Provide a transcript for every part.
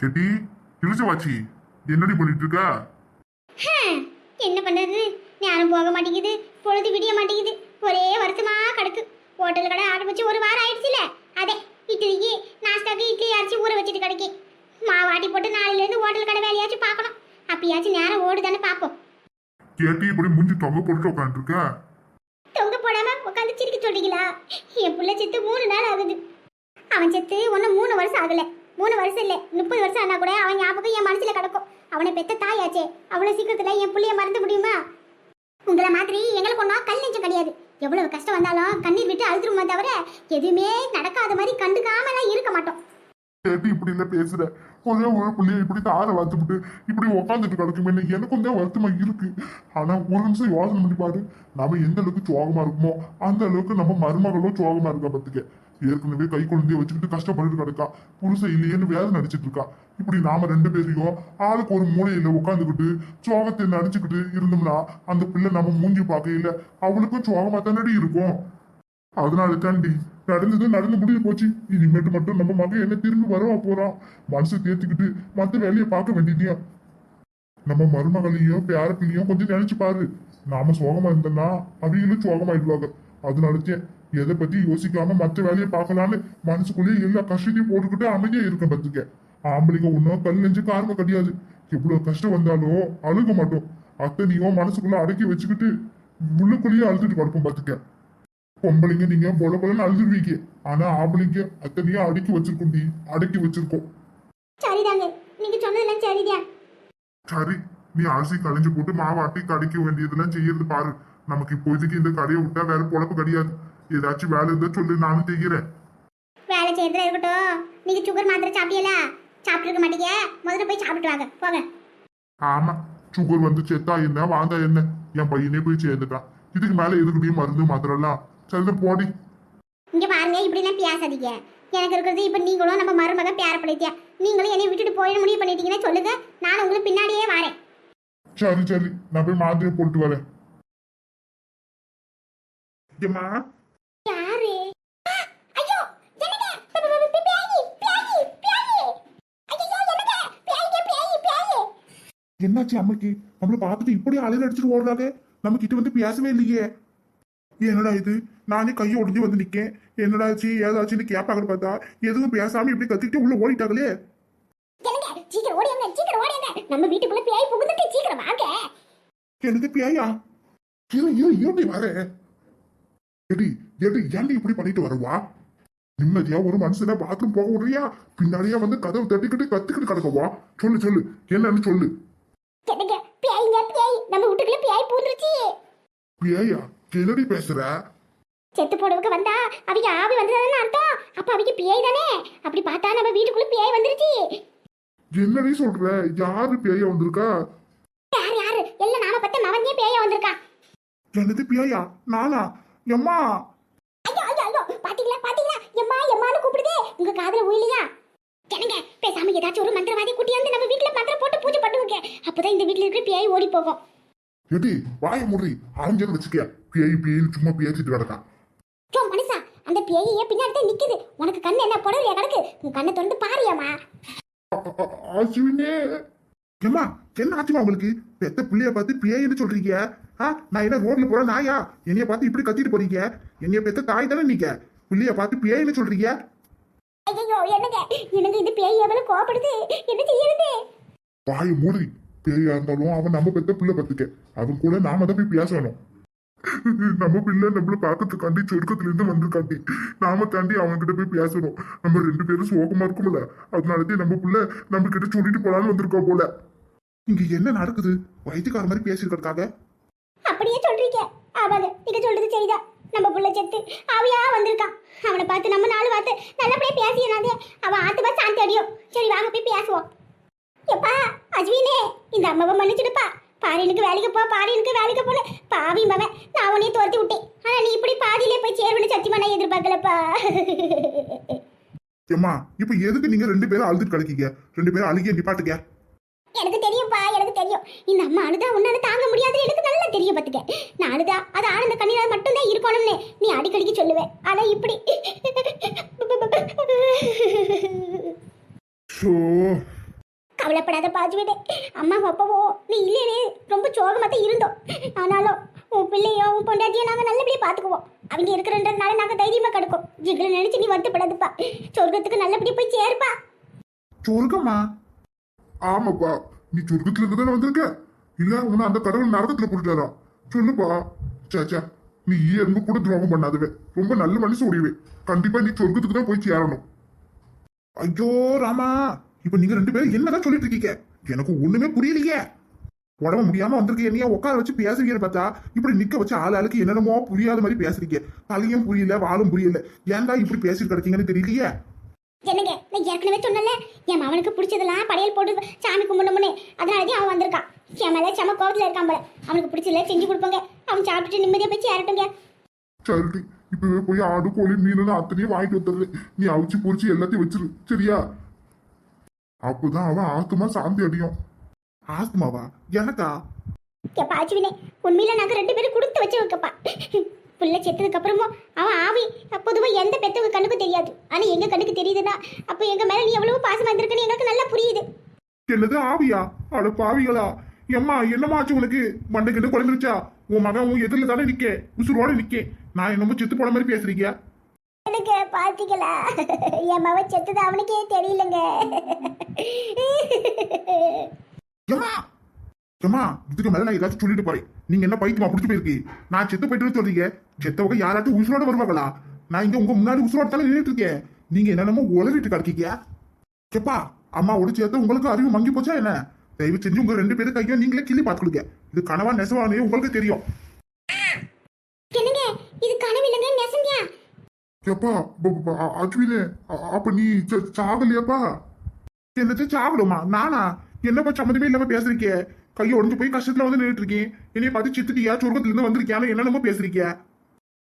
செட்டி இழுச்சவாச்சி என்னடி பண்ணிட்டு இருக்க என்ன பண்றது? நேரம் போக மாட்டேங்குது பொழுது விடிய மாட்டேங்குது. ஒரே வருத்தமா கிடக்கு. ஹோட்டல் கடை ஆரம்பிச்சு ஒரு வாரம் ஆயிடுச்சுல. அதே இட்லிக்கு நாஸ்டாக்கு இட்லி அரைச்சி ஊற வச்சுட்டு கிடைக்கி மாவாட்டி போட்டு நாளையில இருந்து ஹோட்டல் கடை வேலையாச்சும் பார்க்கணும். அப்பயாச்சும் நேரம் ஓடுதானே பார்ப்போம். கேட்டி இப்படி மூஞ்சி தொங்க போட்டு உட்காந்துட்டு இருக்க தொங்க போடாம உட்காந்து சிரிக்க சொல்றீங்களா? என் புள்ள செத்து மூணு நாள் ஆகுது. அவன் செத்து ஒன்னும் மூணு வருஷம் ஆகல. மூணு வருஷம் இல்லை முப்பது வருஷம் ஆனா கூட அவன் ஞாபகம் என் மனசுல கிடக்கும். அவனை பெத்த தாயாச்சே அவ்வளவு சீக்கிரத்துல என் புள்ளைய மறந்து முடியுமா? உங்களை மாதிரி எங்களுக்கு ஒன்றும் கல் நெஞ்சம் கிடையாது. எவ்வளவு கஷ்டம் வந்தாலும் கண்ணீர் விட்டு அழுதுருமா தவிர எதுவுமே நடக்காத மாதிரி கண்டுக்காமலாம் இருக்க மாட்டோம். கேட்டு இப்படி இல்ல பேசுற. ஒரே ஒரு பிள்ளைய இப்படி தார வாத்துக்கிட்டு இப்படி உட்காந்துட்டு கிடக்குமே எனக்கும் தான் வருத்தமா இருக்கு. ஆனா ஒரு நிமிஷம் யோசனை பண்ணி பாரு நம்ம எந்த அளவுக்கு சோகமா இருக்குமோ அந்த அளவுக்கு நம்ம மருமகளும் சோகமா இருக்கா பத்துக்க. ஏற்கனவே கை குழந்தைய வச்சுக்கிட்டு கஷ்டப்பட்டுட்டு கிடக்கா புருஷன் இல்லையேன்னு வேலை நடிச்சிட்டு இருக்கா. இப்படி நாம ரெண்டு பேரையும் ஆளுக்கு ஒரு மூலையில உட்காந்துக்கிட்டு சோகத்தை நடிச்சுக்கிட்டு இருந்தோம்னா அந்த பிள்ளை நம்ம மூஞ்சி பார்க்கையில அவளுக்கும் சோகமா தானடி இருக்கும். அதனால தாண்டி நடந்தது நடந்து முடிய போச்சு. இனிமேட்டு மட்டும் நம்ம மகன் என்ன திரும்பி வரவா போறான்? மனசு தேத்திக்கிட்டு மத்த வேலையை பார்க்க வேண்டியதையா நம்ம மருமகளையும் பேரப்பிள்ளையும் கொஞ்சம் நினைச்சு பாரு. நாம சோகமா இருந்தோம்னா அவங்களும் சோகமாயிடுவாங்க. அதனாலத்தே எதை பத்தி யோசிக்காம மத்த வேலையை பார்க்கலான்னு மனசுக்குள்ளேயே எல்லா கஷ்டத்தையும் போட்டுக்கிட்டு அமைதியா இருக்க பத்துக்க. ஆம்பளைங்க ஒன்றும் கல் நெஞ்சு காரண கிடையாது எவ்வளவு கஷ்டம் வந்தாலும் அழுக மாட்டோம். அத்தனையும் மனசுக்குள்ள அடக்கி வச்சுக்கிட்டு உள்ளுக்குள்ளேயே அழுதுட்டு கிடப்போம் பாத்துக்க. பொம்பளைங்க நீங்க பொல பொலன்னு அழுதுருவீங்க. ஆனா ஆம்பளைங்க அத்தனையும் அடக்கி வச்சிருக்கோம் டி. அடக்கி வச்சிருக்கோம். சரிதாங்க. நீங்க சொன்னதெல்லாம் சரிதான் சரி நீ அரிசி களைஞ்சு போட்டு மாவாட்டி கடைக்க வேண்டியதெல்லாம் செய்யறது பாரு. நமக்கு இப்போதைக்கு இந்த கடையை விட்டா வேற பொழப்பு கிடையாது. ஏதாச்சும் வேலை இருந்தா சொல்லு நானும் செய்கிறேன் வேலை செய்யறதுல இருக்கட்டும். நீங்க சுகர் மாத்திரை சாப்பிட்டீங்களா? சாப்பிட்டு இருக்க மாட்டீங்க. முதல்ல போய் சாப்பிட்டு வாங்க. போங்க. ஆமா சுகர் வந்து செத்தா என்ன வாந்தா என்ன? என் பையனே போய் சேர்ந்துட்டான். இதுக்கு மேல எதுக்குடி மருந்து மாத்திரலாம்? சரி போடி. இங்க பாருங்க இப்படி எல்லாம் பேசாதீங்க. எனக்கு இருக்கிறது இப்ப நீங்களும் நம்ம மருமக பேர பண்ணிட்டியா நீங்களும் என்னை விட்டுட்டு போயிட முடிவு பண்ணிட்டீங்கன்னா சொல்லுங்க. நான் உங்களுக்கு பின்னாடியே வரேன். சரி சரி. நான் போய் மாத்திரை போட்டு வரேன். ஏம்மா யாரு ஐயோ என்னங்க பியாயி பியாயி பியாயி ஐயோ என்னங்க பியாயி பியாயி பியாயி என்னாச்சு அம்மைக்கு? நம்மள பார்த்துட்டு இப்படி அலையில அடிச்சுட்டு ஓடுறாங்க. நம்ம கிட்ட வந்து பேசவே இல்லையே. என்னடா இது? நானே கையை உடஞ்சி வந்து நிக்கேன். என்னடா ஆச்சு ஏதாச்சுன்னு கேப்பாங்கன்னு பார்த்தா எதுவும் பேசாம இப்படி கத்திட்டு உள்ள ஓடிட்டாங்களே. சீக்கிரம் ஓடியாங்க சீக்கிரம் ஓடியாங்க. நம்ம வீட்டுக்குள்ள பியாயி புகுந்துட்டு சீக்கிரம் வாங்க. எனக்கு பியாயா இரு இரு இருடி வரேன் எடி எடி ஏன்டி இப்படி பண்ணிட்டு வரவா? நிம்மதியா ஒரு மனுஷனை பாத்ரூம் போக விடுறியா? பின்னாடியே வந்து கதவு தட்டிக்கிட்டு கத்திக்கிட்டு கிடக்கவா? சொல்லு சொல்லு. என்னன்னு சொல்லு. என்னங்க பியாயிங்க பியாயி நம்ம வீட்டுக்குள்ள பியாயி பூந்துருச்சு. பியாயா என்னடி பேசுற? செத்து போடுறதுக்கு வந்தா அவங்க ஆவி வந்ததுன்னு அர்த்தம்? அப்ப அவங்க பியாய் தானே? அப்படி பார்த்தா நம்ம வீட்டுக்குள்ள பியாய் வந்துருச்சு. என்னடி சொல்ற? யாரு பேயா வந்திருக்கா? யார் யாரு? எல்லாம் நாம பத்த மவனே பேய வந்திருக்கா. என்னது பியாயா நானா? எம்மா? ஐயோ ஐயோ ஐயோ. பாத்தீங்களா பாத்தீங்களா? எம்மா எம்மான்னு கூப்பிடுதே. உங்க காதுல உயிலையா என்னங்க பேசாம ஏதாச்சும் ஒரு மந்திரவாதி கூட்டியாந்து நம்ம வீட்டுல மந்திரம் போட்டு பூஜை பண்ணுவோங்க. அப்பதான் இந்த வீட்டுல இருக்கிற பேய் ஓடி போகும் எடி வாய முடி அரைஞ்சது வச்சுக்க பேய் பேய் சும்மா பேசிட்டு கிடக்கான் ஜோ மனுஷா அந்த பேயே பின்னாடி தான் நிக்குது. உனக்கு கண்ணு என்ன புடவையா கிடக்கு? உன் கண்ணை திறந்து பாரியாமா ஆச்சுவினே ஏம்மா என்ன ஆச்சுமா உங்களுக்கு? பெத்த பிள்ளைய பார்த்து பேயின்னு சொல்றீங்க. ஆ நான் என்ன ரோட்ல போற நாயா? என்னைய பார்த்து இப்படி கத்திட்டு போறீங்க? என்னைய பெத்த தாய் தானே நீங்க? பிள்ளைய பார்த்து பேயின்னு சொல்றீங்க? ஐயோ என்னங்க? எனக்கு இந்த பேய் எவ்வளவு கோபப்படுது என்ன செய்யறது? வாய மூடி. பேயா இருந்தாலும் அவன் நம்ம பெத்த பிள்ளை பார்த்துக்க. அவன் கூட நாம தான் போய் பேசணும். நம்ம பிள்ளை நம்மள பார்க்கறதுக்காண்டி சொர்க்கத்துல இருந்து வந்திருக்காண்டி. நாம தாண்டி அவன் கிட்ட போய் பேசணும். நம்ம ரெண்டு பேரும் சோகமா இருக்கும்ல. அதனாலதான் நம்ம பிள்ளை நம்ம கிட்ட சொல்லிட்டு போலான்னு வந்திருக்கோம் போல. இங்க என்ன நடக்குது? வயிற்றுக்கார மாதிரி பேசிருக்கிறதுக்காக அப்படியே சொல்றீங்க. ஆமாங்க நீங்க சொல்றது சரிதான். நம்ம புள்ள செத்து அவையா வந்திருக்கான். அவனை பார்த்து நம்ம நாலு பார்த்து நல்லபடியா பேசினாதே அவன் ஆத்துமா சாந்தி அடியும் சரி வாங்க போய் பேசுவோம். எப்பா அஜ்வினே இந்த அம்மாவை மன்னிச்சிடுப்பா. பாரியனுக்கு வேலைக்கு போ பாரியனுக்கு வேலைக்கு போல பாவி மவன் நான் உன்னைய துரத்தி விட்டேன். ஆனா நீ இப்படி பாதியிலே போய் சேர்வனு சத்தியமா நான் எதிர்பார்க்கலப்பா. ஏம்மா இப்ப எதுக்கு நீங்க ரெண்டு பேரும் அழுதுட்டு கிடைக்கீங்க? ரெண்டு பேரும் அழுகிய நிப்பாட்டுங்க எனக்கு எனக்கு தெரியும். இந்த அம்மா அழுதா உன்னால தாங்க முடியாது எனக்கு நல்லா தெரியும் பாத்துக்க நான் அழுதா அது ஆனந்த கண்ணீரால் மட்டும்தான் இருக்கணும்னு நீ அடிக்கடிக்கு சொல்லுவேன் ஆனா இப்படி. கவலைப்படாத பாஜுவிடே அம்மா அப்பாவோ நீ இல்லையே ரொம்ப சோகமாக தான் இருந்தோம். ஆனாலும் உன் பிள்ளையோ உன் பொண்டாட்டியோ நாங்கள் நல்லபடியாக பார்த்துக்குவோம். அவங்க இருக்கிறன்றதுனால நாங்கள் தைரியமாக கிடக்கும். ஜிகில் நினைச்சு நீ வருத்தப்படாதுப்பா. சொர்க்கத்துக்கு நல்லபடியாக போய் சேருப்பா. சொர்க்கமா? ஆமாப்பா. நீ சொர்க்கத்துல இருந்து தானே வந்திருக்க? இல்ல உன்னை அந்த கடவுள் நரகத்துல போட்டுட்டாரா? சொல்லுப்பா. சாச்சா நீ எறும்பு கூட துரோகம் பண்ணாதவே. ரொம்ப நல்ல மனுஷன் உடையவே கண்டிப்பா நீ சொர்க்கத்துக்கு தான் போய் சேரணும். ஐயோ ராமா. இப்ப நீங்க ரெண்டு பேரும் என்னதான் சொல்லிட்டு இருக்கீங்க? எனக்கு ஒண்ணுமே புரியலையே. உடம்பு முடியாம வந்திருக்க என்னையா உட்கார வச்சு பேசுறீங்கன்னு பார்த்தா இப்படி நிக்க வச்சு ஆள் ஆளுக்கு என்னென்னமோ புரியாத மாதிரி பேசுறீங்க. தலையும் புரியல வாழும் புரியல. ஏன்டா இப்படி பேசிட்டு கிடைக்கீங்கன்னு தெரியலையே? என்னங்க? நான் ஏற்கனவே சொன்னல என் அவனுக்கு பிடிச்சதெல்லாம் படையல் போட்டு சாமி கும்பிடணும்னு. அதனாலதான் அவன் வந்திருக்கான். என் மேல செம கோவத்துல இருக்கான் போல. அவனுக்கு பிடிச்சதுல செஞ்சு கொடுப்போங்க. அவன் சாப்பிட்டுட்டு நிம்மதியா போய் சேரட்டுங்க. சரிடி இப்பவே போய் ஆடு கோழி மீன் அத்தனையும் வாங்கிட்டு வந்துடுறேன். நீ அவிச்சு பொரிச்சு எல்லாத்தையும் வச்சிரு சரியா? அப்பதான் அவன் ஆத்துமா சாந்தி அடியும். ஆத்மாவா எனக்கா? எப்பா ஆச்சுவினே உண்மையில நாங்க ரெண்டு பேரும் கொடுத்து வச்சு வைக்கப்பா புள்ள செத்ததுக்கு அப்புறமும் அவன் ஆவி பொதுவா எந்த பெத்தவங்க கண்ணுக்கும் தெரியாது. ஆனா எங்க கண்ணுக்கு தெரியுதுன்னா அப்ப எங்க மேல நீ எவ்வளவு பாசமா இருந்திருக்குன்னு எங்களுக்கு நல்லா புரியுது. என்னது ஆவியா? அட பாவிகளா. எம்மா என்னம்மா ஆச்சு உனக்கு? மண்டை கிட்ட குழந்துருச்சா உன் மகன் உன் எதிரில தானே நிக்க. உசுரோட நிக்க. நான் என்னமோ செத்து போன மாதிரி பேசுறீங்க. எனக்கு பாத்தீங்களா என் மவ செத்தது அவனுக்கே தெரியலங்க. ஏம்மா ஏம்மா இதுக்கு மேல நான் ஏதாச்சும் சொல்லிட்டு போறேன். நீங்க என்ன பைத்தியமா புடிச்சு போயிருக்கு? நான் செத்து போயிட்டு சொல்றீங்க. செத்தவங்க யாராச்சும் உசுரோட வருவாங்களா? நான் இங்க உங்க முன்னாடி உசுரோட தானே நின்றுட்டு இருக்கேன். நீங்க என்னென்னமோ உளறிட்டு கிடக்கீங்க. கேப்பா அம்மாவோட சேர்த்து உங்களுக்கு அறிவு மங்கி போச்சா என்ன? தயவு செஞ்சு உங்க ரெண்டு பேரும் கையும் நீங்களே கிள்ளி பார்த்துக்கிடுங்க. இது கனவா நெசவானே உங்களுக்கு தெரியும். என்னங்க? இது கனவு இல்லைங்க அப்ப நீ சாகலையாப்பா? என்னது சாகலுமா? நானா? என்னப்பா சம்மந்தமே இல்லாம பேசுறீங்க? கையை உடஞ்சு போய் கஷ்டத்துல வந்து நின்றுட்டு இருக்கேன் என்னைய பார்த்து சித்துட்டியா சொர்க்கத்துல இருந்து வந்திருக்கியான்னு என்னென்னமோ பேசுறீங்க?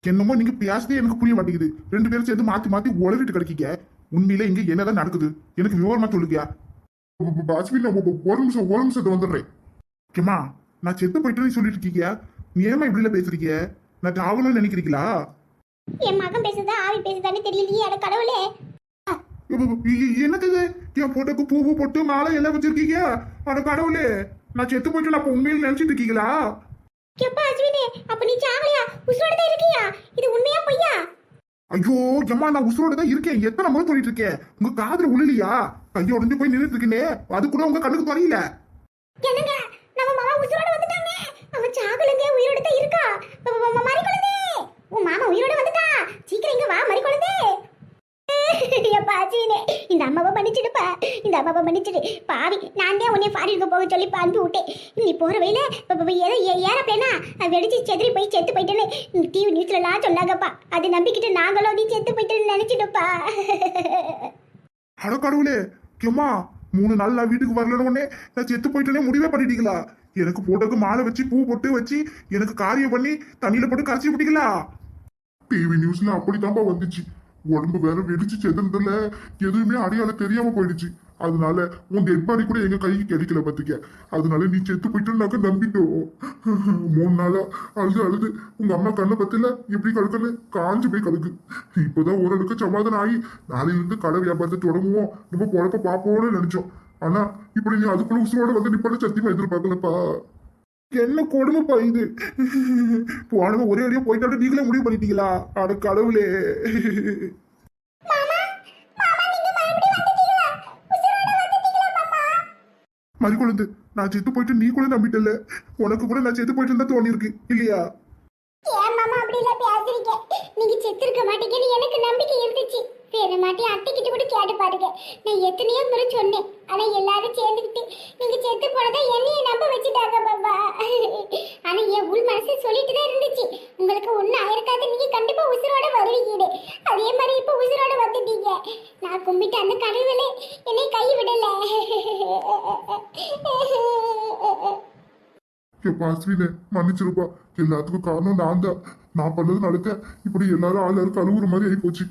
என்னமோ நீங்க பேசுறதே எனக்கு புரிய மாட்டேங்குது. ரெண்டு பேரும் சேர்ந்து மாத்தி மாத்தி உளறிட்டு கிடைக்கீங்க. உண்மையில இங்க என்னதான் நடக்குது? எனக்கு விவரமா சொல்லுங்க. ஒரு நிமிஷம் ஒரு நிமிஷத்தை வந்துடுறேன். ஏமா நான் செத்து போயிட்டேன்னு சொல்லிட்டு இருக்கீங்க. நீ ஏமா இப்படி பேசுறீங்க? நான் சாகணும்னு நினைக்கிறீங்களா? என் மகன் பேசுதா ஆவி பேசுதான்னு தெரியலையே அட கடவுளே. என்னது? என் போட்டோக்கு பூவு போட்டு மாலை எல்லாம் வச்சிருக்கீங்க? அட கடவுளே. நான் செத்து போயிட்டு நான் உண்மையில நினைச்சிட்டு இருக்கீங்களா? எப்பா அஸ்வினே அப்ப நீ சாகலையா? உசுரோட தான் இருக்கியா? இது உண்மையா பொய்யா? ஐயோ எம்மா நான் உசுரோட தான் இருக்கேன். எத்தனை முறை சொல்லிட்டு இருக்கேன்? உங்க காதுல உள்ள கையை உடஞ்சு போய் நின்றுட்டு இருக்கேனே. அது கூட உங்க கண்ணுக்கு தெரியல என்னங்க நம்ம மாமா உயிரோட வந்துட்டாங்க அவன் சாகலங்க உயிரோட தான் இருக்கா ம- ம- ம- மறி குழந்தை உன் மாமா உயிரோட வந்துட்டா சீக்கிரம் இங்க வா மறி குழந்தை எப்பா சீனே இந்த அம்மாவை மன்னிச்சிடுப்பா அம்மாவை மன்னிச்சிடு பாவி நான் தான் உன்னை ஃபாரினுக்கு போக சொல்லி அனுப்பி விட்டேன். நீ போற வழியில ப- ப- ஏதோ ஏ- ஏரோப்ளேனா வெடிச்சு செதறி போய் செத்து போயிட்டேன்னு டிவி நியூஸ்லலாம் சொன்னாங்கப்பா. அது நம்பிக்கிட்டு நாங்களும் நீ செத்து போயிட்டேன்னு நினைச்சிடுப்பா அட கடவுளே எம்மா மூணு நாள் நான் வீட்டுக்கு வரலன்னு உடனே நான் செத்து போயிட்டேனே முடிவே பண்ணிட்டீங்களா? எனக்கு போட்டோக்கு மாலை வச்சு பூ போட்டு வச்சு எனக்கு காரியம் பண்ணி தண்ணியில போட்டு கரைச்சி விட்டீங்களா? டிவி நியூஸ்ல அப்படித்தான்ப்பா வந்துச்சு. உடம்பு வேற வெடிச்சு செதுறதுல எதுவுமே அடையாளம் தெரியாம போயிடுச்சு. அதனால உன் டெட் பாடி கூட எங்க கைக்கு கிடைக்கல பாத்துக்க. அதனால நீ செத்து போயிட்டோம்னாக்க நம்பிட்டோம் மூணு நாளா அழுது அழுது. உங்க அம்மா கண்ணை பத்தில? எப்படி கடுக்கன்னு காஞ்சு போய் கடுக்கு இப்போதான் ஓரளவுக்கு சமாதானம் ஆகி நாளையில இருந்து கடை வியாபாரத்தை தொடங்குவோம். நம்ம குழப்ப பார்ப்போம்னு நினைச்சோம். ஆனா இப்படி நீ அதுக்குள்ள உசுரோட வந்து நிப்பாட்டு சத்தியமா எதிர்பார்க்கலப்பா. என்ன கொடுமைப்பா இது? போனவங்க ஒரே அடியா போயிட்டாலும் நீங்களே முடிவு பண்ணிட்டீங்களா? அட கடவுளே. மறிக்குழந்து நான் செத்து போயிட்டு நீ கூட நம்பிட்டல உனக்கு கூட நான் செத்து போயிட்டு தான் தோணி இருக்கு இல்லையா? ஏன் மாமா அப்படி இல்ல பேசுறீங்க? நீங்க செத்திருக்க மாட்டீங்கன்னு எனக்கு நம்பிக்கை இருந்துச்சு. வேற மாட்டி அத்தைக்கிட்ட கூட கேட்டு பாருங்க. நான் எத்தனையோ முறை சொன்னேன். ஆனா எல்லாரும் சேர்ந்துக்கிட்டு நீங்க செத்து போனதை என்னைய நம்ப வச்சுட்டாங்க பாபா ஆனா என் உள் மனசு சொல்லிட்டு தான் இருந்துச்சு உங்களுக்கு ஒன்னும் ஆயிருக்காது நீங்க கண்டிப்பா உசுரோட வருவீங்க அதே மாதிரி இப்ப உசுரோட வந்துட்டீங்க நான் கும்பிட்டு அந்த கடவுளே என்னை கை விடல அஸ்வினே மன்னிச்சிருப்பா. எல்லாத்துக்கும் காரணம் நான் தான் நான் பண்ணது நடக்க. இப்படி எல்லாரும் ஆளாருக்கு அழுகுற மாதிரி ஆகி போச்சு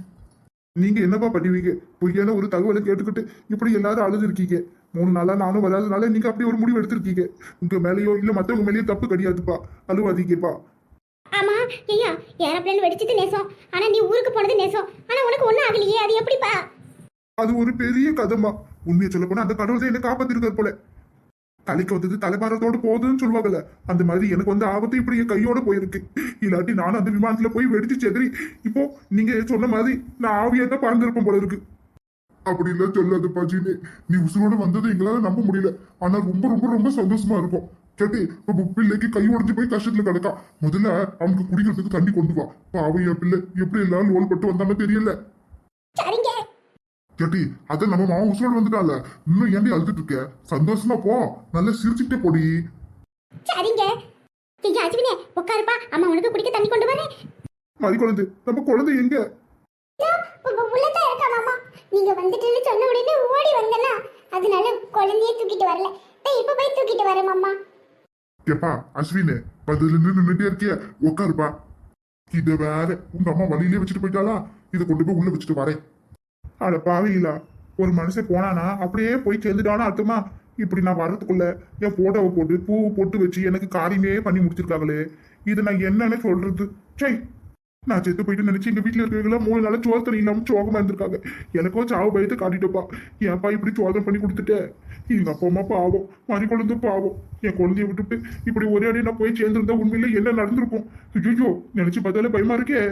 நீங்க என்னப்பா பண்ணுவீங்க? பொய்யான ஒரு தகவலை கேட்டுக்கிட்டு இப்படி எல்லாரும் அழுது இருக்கீங்க. மூணு நாளா நானும் வராதனால நீங்க அப்படி ஒரு முடிவு எடுத்திருக்கீங்க. உங்க மேலேயோ இல்ல மத்தவங்க மேலேயோ தப்பு கிடையாதுப்பா. அழுவாதீங்கப்பா. ஆமா ஐயா ஏரோப்ளேன் வெடிச்சது நேசம். ஆனா நீ ஊருக்கு போனது நேசம். ஆனா உனக்கு ஒண்ணும் ஆகலையே. அது எப்படிப்பா? அது ஒரு பெரிய கதைமா உண்மையை சொல்ல போனா அந்த கடவுள் தான் என்ன காப்பாத்திருக்காரு போல. தலைக்கு வந்தது தலைபாரத்தோடு போகுதுன்னு சொல்லுவாங்கல்ல. அந்த மாதிரி எனக்கு வந்து ஆபத்து இப்படி என் கையோட போயிருக்கு. இல்லாட்டி நானும் அந்த விமானத்துல போய் வெடிச்சு செதறி இப்போ நீங்க சொன்ன மாதிரி நான் ஆவியா தான் பறந்திருப்பேன் போல இருக்கு. அப்படி எல்லாம் சொல்லாதப்பா பாஜினே நீ உசுரோட வந்தது எங்களால நம்ப முடியல. ஆனா ரொம்ப ரொம்ப ரொம்ப சந்தோஷமா இருக்கும். கேட்டு இப்ப பிள்ளைக்கு கை உடஞ்சு போய் கஷ்டத்துல கிடக்கா. முதல்ல அவனுக்கு குடிக்கிறதுக்கு தண்ணி கொண்டு வா. பாவையா பிள்ளை. எப்படி எல்லாம் லோல் பட்டு வந்தானே தெரியல. சரிங்க. கேட்டி அத நம்ம மாவன் உசுரோட வந்துட்டால. இன்னும் ஏன்டி அழுதுட்டு இருக்க? சந்தோஷமா போ. நல்லா சிரிச்சுக்கிட்டே போடி. சரிங்க. ஐயா அஸ்வினே உட்காருப்பா. அம்மா உனக்கு குடிக்க தண்ணி கொண்டு வரேன். மறி குழந்தை நம்ம குழந்தை எங்க? உள்ளதான் இருக்கா மாமா? நீங்க வந்துட்டுன்னு சொன்ன உடனே ஓடி வந்தேனா அதனால குழந்தைய தூக்கிட்டு வரல. இப்ப போய் தூக்கிட்டு வரேன் மாமா. கேப்பா அஸ்வினு பதில நின்று நின்னுட்டே இருக்கிய. உட்காருப்பா. இத வேற உங்க அம்மா வழியிலே வச்சுட்டு போயிட்டாளா? இதை கொண்டு போய் உள்ள வச்சுட்டு வரேன். அட பாவிகளா ஒரு மனுஷன் போனானா அப்படியே போய் சேர்ந்துட்டானா அர்த்தமா? இப்படி நான் வர்றதுக்குள்ள என் போட்டோவை போட்டு பூவை போட்டு வச்சு எனக்கு காரியமே பண்ணி முடிச்சிருக்காங்களே. இது நான் என்னன்னு சொல்றது? சை நான் செத்து போயிட்டு நினைச்சு எங்க வீட்டுல இருக்கிறவங்கள மூணு நாள் சோதனை இல்லாம சோகமா இருந்திருக்காங்க. எனக்கோ சாவு பயத்தை காட்டிட்டப்பா. ஏன்ப்பா இப்படி சோதனை பண்ணி கொடுத்துட்டேன் எங்க அப்பா அம்மா பாவம். மறி குழந்தை பாவம். என் குழந்தைய விட்டுட்டு இப்படி ஒரே அடி நான் போய் சேர்ந்திருந்தா உண்மையில என்ன நடந்திருக்கும்? ஐயோ நினைச்சு பார்த்தாலே பயமா இருக்கே.